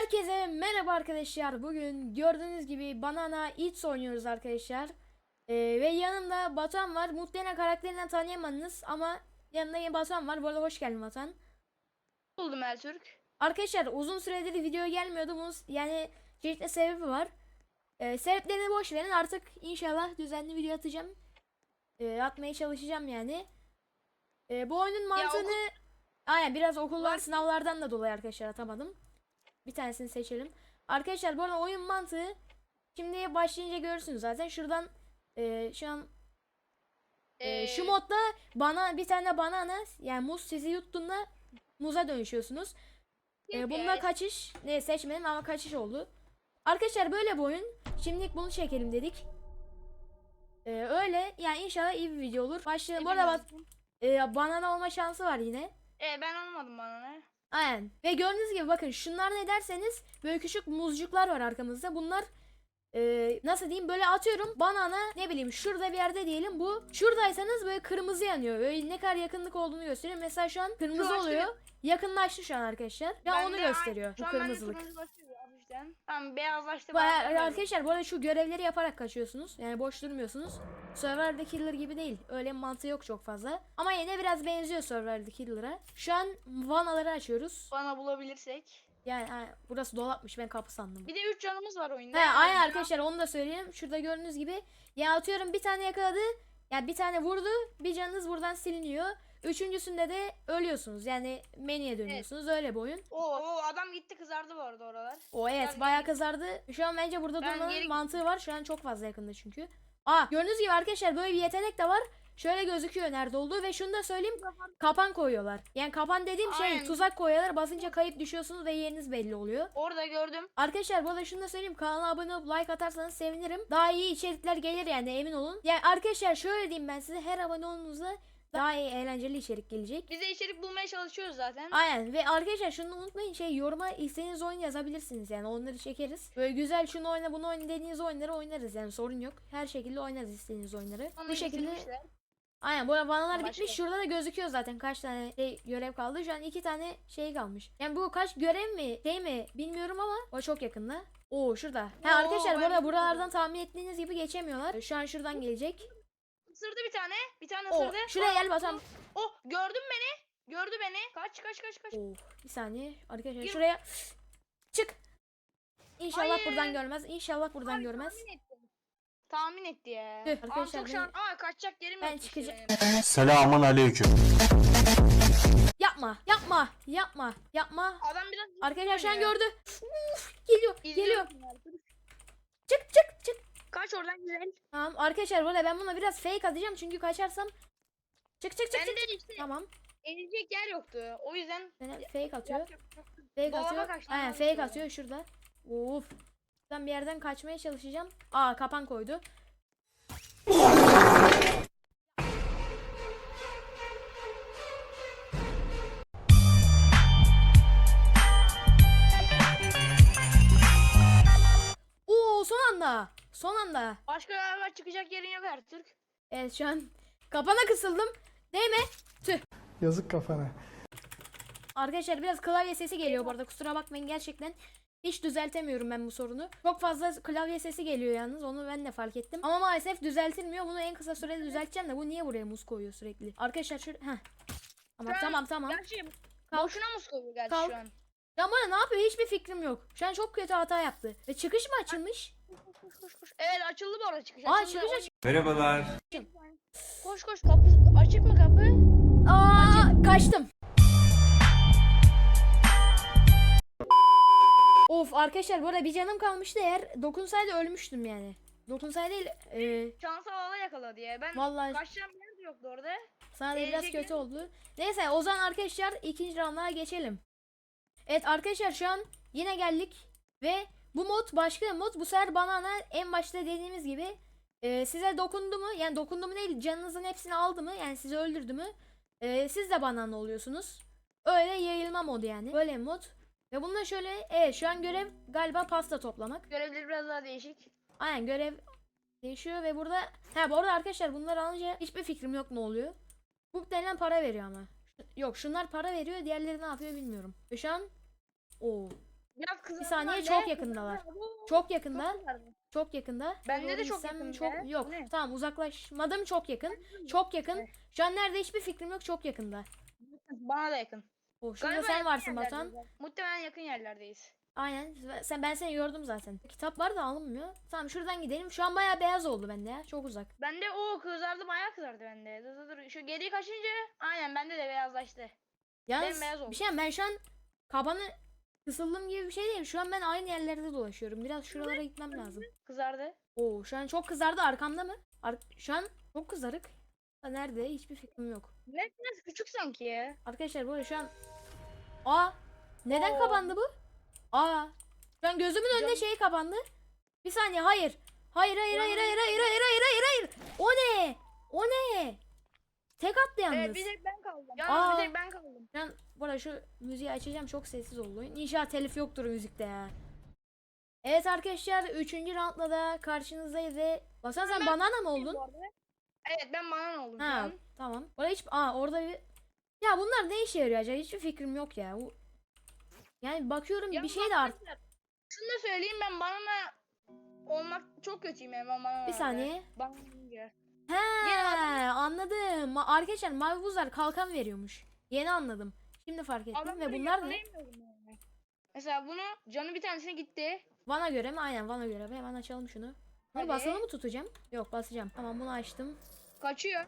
Herkese merhaba arkadaşlar. Bugün gördüğünüz gibi Banana Eats oynuyoruz arkadaşlar. Ee, ve yanımda Batuhan var. Muhtemelen karakterinden tanıyamadınız ama yanında yine Batuhan var. Bu arada hoş geldin Batuhan. buldum Ertürk. Arkadaşlar uzun süredir video gelmiyordu. Bunun yani çeşitli sebebi var. Ee, sebeplerini boş verin. Artık inşallah düzenli video atacağım. Ee, atmaya çalışacağım yani. Ee, bu oyunun mantığını aynen biraz okullar sınavlardan da dolayı arkadaşlar atamadım. Bir tanesini seçelim. Arkadaşlar bu arada oyun mantığı şimdi başlayınca görürsünüz zaten. Şuradan e, şu an e, Ee, şu modda bana bir tane banana yani muz sizi yuttuğunda muza dönüşüyorsunuz. Bunda Evet. kaçış ne seçmedim ama kaçış oldu. Arkadaşlar böyle bir oyun. Şimdilik bunu çekelim dedik. Ee, öyle yani inşallah iyi bir video olur. Başlayalım. Bu arada bak e, banana olma şansı var yine. Ee, ben almadım bana ne? Aynen. Ve gördüğünüz gibi bakın şunlar ne derseniz böyle küçük muzcuklar var arkamızda. Bunlar e, nasıl diyeyim böyle atıyorum banana ne bileyim şurada bir yerde diyelim bu. Şuradaysanız böyle kırmızı yanıyor. Böyle ne kadar yakınlık olduğunu gösteriyor. Mesela şu an kırmızı Şu oluyor. Yakınlaştı şu an arkadaşlar. Ya Bende onu gösteriyor bu kırmızılık. Hafiften. Tamam beyazlaştı. Baya, arkadaşlar bu arada şu görevleri yaparak kaçıyorsunuz. Yani boş durmuyorsunuz. Survivor the Killer gibi değil. Öyle mantığı yok çok fazla. Ama yine biraz benziyor Survivor the Killer'a. Şu an vanaları açıyoruz. Bana bulabilirsek. Yani ha, burası dolapmış ben kapı sandım. Bir de 3 canımız var oyunda. He aynen arkadaşlar onu da söyleyeyim. Şurada gördüğünüz gibi ya atıyorum bir tane yakaladı. Ya bir tane vurdu. Bir canınız buradan siliniyor. Üçüncüsünde de ölüyorsunuz. Yani menüye dönüyorsunuz. Öyle bir oyun. Oo, oo, adam gitti kızardı bu arada oralar. O evet Ben bayağı geri- kızardı. Şu an bence burada Ben durmanın geri- mantığı var. Şu an çok fazla yakında çünkü. Aa gördüğünüz gibi arkadaşlar böyle bir yetenek de var. Şöyle gözüküyor nerede olduğu ve şunu da söyleyeyim. Kapan koyuyorlar. Yani kapan dediğim şey Aynen. tuzak koyuyorlar. Basınca kayıp düşüyorsunuz ve yeriniz belli oluyor. Orada gördüm. Arkadaşlar bu arada şunu da söyleyeyim. Kanala abone olup like atarsanız sevinirim. Daha iyi içerikler gelir yani emin olun. Yani arkadaşlar şöyle diyeyim ben size. Her abone olduğunuzda daha iyi eğlenceli içerik gelecek. Biz de içerik bulmaya çalışıyoruz zaten. Aynen ve arkadaşlar şunu unutmayın şey yoruma istediğiniz oyun yazabilirsiniz yani onları çekeriz. Böyle güzel şunu oyna bunu oyna dediğiniz oyunları oynarız yani sorun yok. Her şekilde oynarız istediğiniz oyunları. Onu Bu şekilde getirmişler. aynen bu vanalar Başka. bitmiş. Şurada da gözüküyor zaten kaç tane şey, görev kaldı. Şu an iki tane şey kalmış. Yani bu kaç görev mi şey mi bilmiyorum ama o çok yakında. Oo şurada. Ha Oo, arkadaşlar bu ben arada de buralardan tahmin ettiğiniz gibi geçemiyorlar. Şu an şuradan gelecek. Tane. Bir tane Oo ısırdı. şuraya Oh, gel bakalım. Oh gördün beni. Gördü beni. Kaç kaç kaç kaç. Oo bir saniye arkadaşlar Gir. şuraya çık. İnşallah Hayır. buradan görmez. İnşallah buradan Ay, görmez. Tahmin etti. Tahmin etti ya. Tüh, Abi arkadaşlar çok şu an aa kaçacak yerim Ben yok işte çıkacağım. benim. Selamun aleyküm. Yapma, yapma, yapma, yapma. Adam biraz Arkadaşlar şu an ya. gördü. Uf, geliyor, geliyor. İzliyorum. Çık, çık, çık. Kaç oradan güzel. Tamam arkadaşlar böyle ben buna biraz fake atacağım çünkü kaçarsam. Çık, çık, çık, Bende çık. de işte Tamam. eğilecek yer yoktu. O yüzden Ben fake atıyor. Fake Dolaba atıyor. kaçtı, Aynen fake kaçtı. atıyor şurada. Uf. Ben bir yerden kaçmaya çalışacağım. Aa kapan koydu. Oo son anda. Son anda. başka galiba çıkacak yerin yok Ertürk. Evet şu an kapana kısıldım. Değme. Tüh. Yazık kafana. Arkadaşlar biraz klavye sesi geliyor bu arada kusura bakmayın gerçekten. Hiç düzeltemiyorum ben bu sorunu. Çok fazla klavye sesi geliyor yalnız onu ben de fark ettim. Ama maalesef düzeltilmiyor. Bunu en kısa sürede düzelteceğim de bu niye buraya muz koyuyor sürekli? Arkadaşlar şu heh. Tamam Şu an- tamam tamam. Gerçi Kalk. boşuna mı koyuyor gerçi Kalk. şu an? Ya bana ne yapıyor hiçbir fikrim yok. Şu an çok kötü hata yaptı. Ve çıkış mı açılmış? Evet açıldı bu arada çıkış. Aa çıkış aç. Merhabalar. Koş koş kapı açık mı kapı? Aa kaçtım. Of arkadaşlar bu arada bir canım kalmıştı eğer dokunsaydı ölmüştüm yani. Dokunsaydı değil, e, Şansa hava yakaladı ya. Ben Vallahi- kaçacağım yer yoktu orada. Sana da biraz kötü oldu. Neyse o zaman arkadaşlar ikinci round'a geçelim. Evet arkadaşlar şu an yine geldik ve bu mod başka bir mod. Bu sefer banana en başta dediğimiz gibi e, size dokundu mu? Yani dokundu mu değil canınızın hepsini aldı mı? Yani sizi öldürdü mü? E, siz de banana oluyorsunuz. Öyle yayılma modu yani. Böyle mod. Ve bunda şöyle evet şu an görev galiba pasta toplamak. Görevleri biraz daha değişik. Aynen görev değişiyor ve burada ha bu arada arkadaşlar bunları alınca hiçbir fikrim yok ne oluyor. Bu denilen para veriyor ama. Yok şunlar para veriyor diğerleri ne yapıyor bilmiyorum. Ve şu an o Biraz kızardı. Bir saniye, çok yakındalar. Çok yakında. çok yakında. Bende de Doğru çok yakın çok yok. Ne? Tamam uzaklaşmadım çok yakın. Çok yakın. Şu an nerede hiçbir fikrim yok. Çok yakında. Bana da yakın. Oh, şurada Galiba sen varsın Batuhan. Muhtemelen yakın yerlerdeyiz. Aynen. Sen ben seni gördüm zaten. Kitap var da alınmıyor. Tamam şuradan gidelim. Şu an bayağı beyaz oldu bende ya. Çok uzak. Bende o kızardı bayağı kızardı bende. Dur dur dur. Şu geri kaçınca aynen bende de beyazlaştı. Yalnız Bembeyaz oldu. bir şey ben şu an kabanı kısıldım gibi bir şey değil. Şu an ben aynı yerlerde dolaşıyorum. Biraz şuralara gitmem lazım. Kızardı. Oo şu an çok kızardı arkamda mı? Ar- şu an çok kızarık. Ha, nerede? Hiçbir fikrim yok. Ne biraz küçük sanki ya. Arkadaşlar böyle şu an Aa neden Oo. kapandı bu? Aa şu an gözümün önünde Can- şey kapandı. Bir saniye hayır. Hayır hayır hayır hayır hayır hayır hayır hayır hayır. O ne? O ne? Tek attı yalnız. Evet bir tek ben kaldım. Aa. Yalnız bir tek ben kaldım. Ben bu arada şu müziği açacağım çok sessiz oldu. İnşallah telif yoktur müzikte ya. Evet arkadaşlar 3. roundla da karşınızdayız ve Basan sen Ben- banana mı oldun? Evet ben banan oldum. Ha an. tamam. Orada hiç aa orada bir Ya bunlar ne işe yarıyor acaba? Hiçbir fikrim yok ya. Bu... Yani bakıyorum bir Yalnız şey de art. arkadaşlar, Şunu da söyleyeyim ben banana olmak çok kötüyüm yani ben banana Bir saniye. Banana olunca. He anladım. Arkadaşlar mavi buzlar kalkan veriyormuş. Yeni anladım. Şimdi fark ettim ve Adamları bunlar ne? yakalayamıyorum yani. Mesela bunu canı bir tanesine gitti. Bana göre mi? Aynen bana göre. Hemen açalım şunu. Bunu Hadi. basılı mı tutacağım? Yok basacağım. Tamam bunu açtım. Kaçıyor.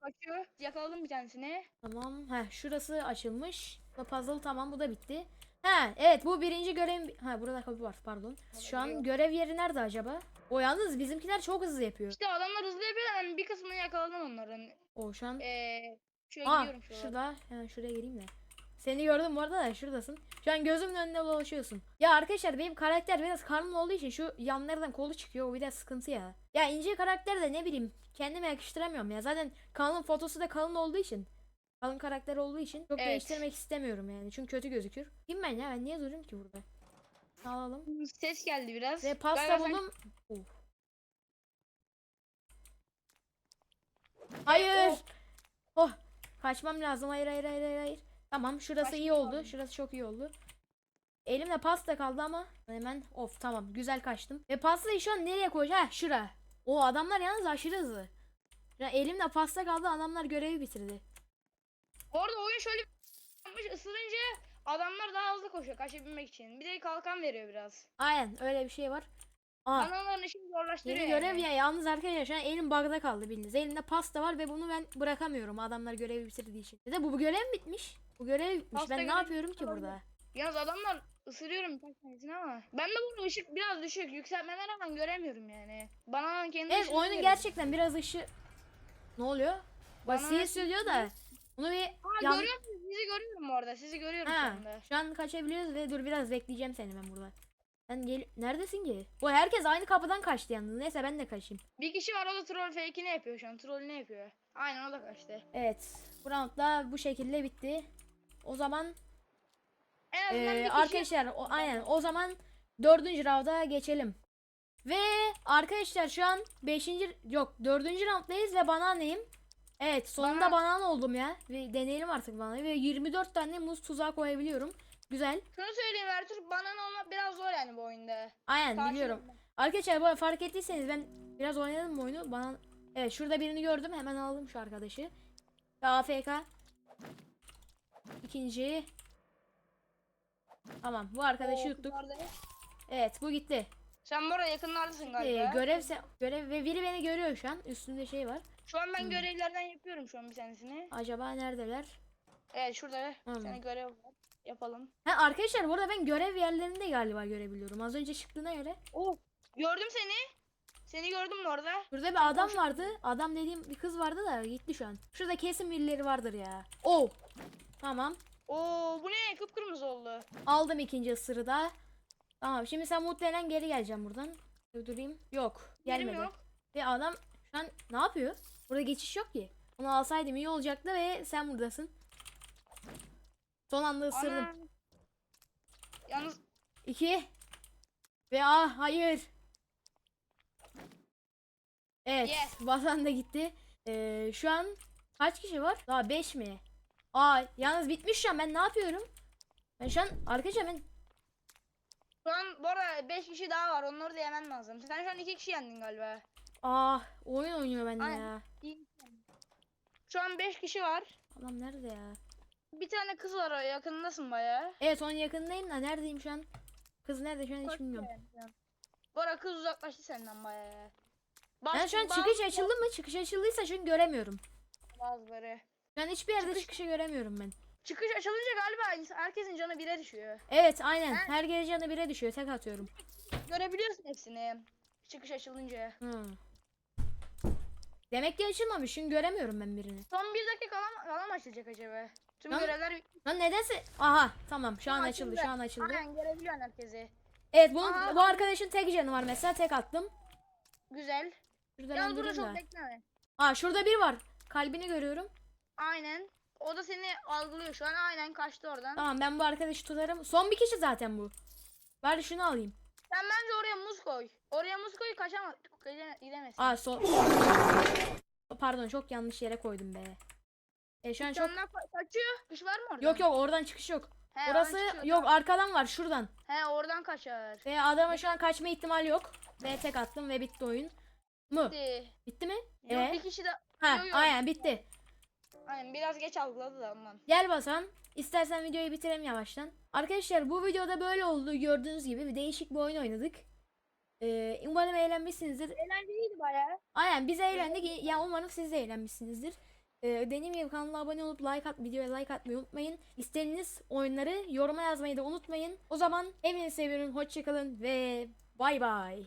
Kaçıyor. Yakaladım bir tanesini. Tamam. Heh şurası açılmış. Bu puzzle tamam bu da bitti. Ha evet bu birinci görev. Ha burada kapı var pardon. Şu an görev yeri nerede acaba? O yalnız bizimkiler çok hızlı yapıyor. İşte adamlar hızlı yapıyor yani bir kısmını yakaladım onların. O şu an. Eee şöyle Aa gidiyorum şu şurada. Hemen şuraya gireyim de. Seni gördüm bu arada da şuradasın. Şu an gözümün önünde dolaşıyorsun. Ya arkadaşlar benim karakter biraz karnım olduğu için şu yanlardan kolu çıkıyor. O biraz sıkıntı ya. Ya ince karakter de ne bileyim kendime yakıştıramıyorum ya. Zaten kanalın fotosu da kalın olduğu için. Kalın karakter olduğu için çok Evet. değiştirmek istemiyorum yani. Çünkü kötü gözükür. Kim ben ya? Ben niye duruyorum ki burada? Alalım. Ses geldi biraz. Ve pasta Galiba sen- buldum. Of. Hayır. Oh. Oh. Kaçmam lazım. Hayır hayır hayır hayır. hayır. Tamam şurası iyi Kaçtın oldu. abi. Şurası çok iyi oldu. Elimde pasta kaldı ama hemen of tamam güzel kaçtım. Ve pastayı şu an nereye koyacağım? Ha şura. O adamlar yalnız aşırı hızlı. Ya elimde pasta kaldı adamlar görevi bitirdi. Bu arada oyun şöyle yapmış ısırınca adamlar daha hızlı koşuyor kaçabilmek için. Bir de kalkan veriyor biraz. Aynen öyle bir şey var. Aa Adamların işini zorlaştırıyor yeni yani. görev ya yalnız arkadaşlar şu an elim bug'da kaldı bildiğiniz. Elimde pasta var ve bunu ben bırakamıyorum adamlar görevi bitirdiği için. Bir de bu, bu görev bitmiş. Bu görev bitmiş. Pasta ben ne yapıyorum ki olabilir. burada? Yalnız adamlar ısırıyorum birkaç tanesini ama. Ben de bunu ışık biraz düşük. Yükseltmeme rağmen göremiyorum yani. Bana kendi Evet oyunun gerçekten biraz ışı... Ne oluyor? Bana söylüyor da. Bunu bir Aa, yan- görüyor musun? Sizi görüyorum bu arada. Sizi görüyorum şu Ha, anda. şu an kaçabiliyoruz ve dur biraz bekleyeceğim seni ben burada. Sen gel neredesin ki? Bu herkes aynı kapıdan kaçtı yalnız. Neyse ben de kaçayım. Bir kişi var o da troll fake'ini yapıyor şu an. Trollünü yapıyor. Aynen o da kaçtı. Evet. Bu round da bu şekilde bitti. O zaman En azından Ee, bir kişi... arkadaşlar o, aynen o zaman dördüncü rounda geçelim. Ve arkadaşlar şu an beşinci yok dördüncü rounddayız ve bananayım. Evet sonunda Bana- banana oldum ya. Ve deneyelim artık bananayı ve 24 tane muz tuzağa koyabiliyorum. Güzel. Şunu söyleyeyim Ertuğrul banan olmak biraz zor yani bu oyunda. Aynen Karşılaşma. biliyorum. Arkadaşlar bu fark ettiyseniz ben biraz oynadım bu oyunu. Bana Evet şurada birini gördüm. Hemen aldım şu arkadaşı. Ve AFK. İkinci. Tamam bu arkadaşı Oo, yuttuk. kızardı. Evet bu gitti. Sen bu arada yakınlardasın Ee, galiba. görev se- görev ve biri beni görüyor şu an. Üstünde şey var. Şu an ben Hmm. görevlerden yapıyorum şu an bir tanesini. Acaba neredeler? Evet şurada bir Hmm. tane görev var. Yapalım. Ha arkadaşlar bu arada ben görev yerlerinde galiba görebiliyorum. Az önce çıktığına göre. Oh. Gördüm seni. Seni gördüm bu arada. Burada bir adam vardı. Adam dediğim bir kız vardı da gitti şu an. Şurada kesin birileri vardır ya. Oh. Tamam. Oo bu ne? Kıpkırmızı oldu. Aldım ikinci ısırı da. Tamam şimdi sen muhtemelen geri geleceğim buradan. Durayım. Yok. Yerim Gelmedi. yok. Ve adam şu an ne yapıyor? Burada geçiş yok ki. Onu alsaydım iyi olacaktı ve sen buradasın. Son anda ısırdım. Ana. Yalnız 2 ve ah hayır. Evet, Yes. Basan da gitti. Ee, şu an kaç kişi var? Daha 5 mi? Aa, yalnız bitmiş şu an. Ben ne yapıyorum? Ben şu an arkadaşlar ben Şu an bu arada 5 kişi daha var. Onları da yemen lazım. Sen şu an 2 kişi yendin galiba. Ah oyun oynuyor bende Aynen. ya. Şu an 5 kişi var. Adam nerede ya? Bir tane kız var o yakındasın baya. Evet onun yakındayım da neredeyim şu an? Kız nerede şu an hiç bilmiyorum. Arada kız uzaklaştı senden baya. Ben şu an çıkış açıldı mı? Çıkış açıldıysa çünkü göremiyorum. Bazıları. Şu an hiçbir yerde Çıkış- çıkışı göremiyorum ben. Çıkış açılınca galiba herkesin canı bire düşüyor. Evet aynen. Ben- Her gece canı bire düşüyor. Tek atıyorum. Görebiliyorsun hepsini. Çıkış açılınca. Hı. Demek ki açılmamış çünkü göremiyorum ben birini. Son bir dakika kala, kala mı açılacak acaba? Tüm Lan- görevler. Lan nedense... Aha tamam şu an açıldı şu an açıldı. Aynen görebiliyorsun herkesi. Evet bunun, Aa, bu arkadaşın tek canı var mesela tek attım. Güzel. Şurada Yalnız ben burada durayım çok da. bekleme. Aa şurada bir var. Kalbini görüyorum. Aynen. O da seni algılıyor şu an. Aynen kaçtı oradan. Tamam ben bu arkadaşı tutarım. Son bir kişi zaten bu. Bari şunu alayım. Sen bence oraya muz koy. Oraya muz koy kaçamaz. Gide- Gidemezsin. Aa son... Pardon çok yanlış yere koydum be. E şu an çok... Canlar ka- kaçıyor. Kış var mı orada? Yok yok oradan çıkış yok. He, Orası yok tamam. arkadan var şuradan. He oradan kaçar. Ve adama şu an kaçma ihtimali yok. Ve tek attım ve bitti oyun. Mı? Bitti. Bitti mi? Yok Ee? bir kişi de. Ha Yo, yo. aynen bitti. Aynen biraz geç algıladı da ondan. Gel Basan. İstersen videoyu bitirelim yavaştan. Arkadaşlar bu videoda böyle oldu. Gördüğünüz gibi bir değişik bir oyun oynadık. Ee, umarım eğlenmişsinizdir. Eğlenceliydi bayağı. Aynen biz eğlendik. Ya umarım siz de eğlenmişsinizdir. Ee, dediğim gibi kanala abone olup like at, videoya like atmayı unutmayın. İstediğiniz oyunları yoruma yazmayı da unutmayın. O zaman hepinizi seviyorum. Hoşçakalın ve bay bay.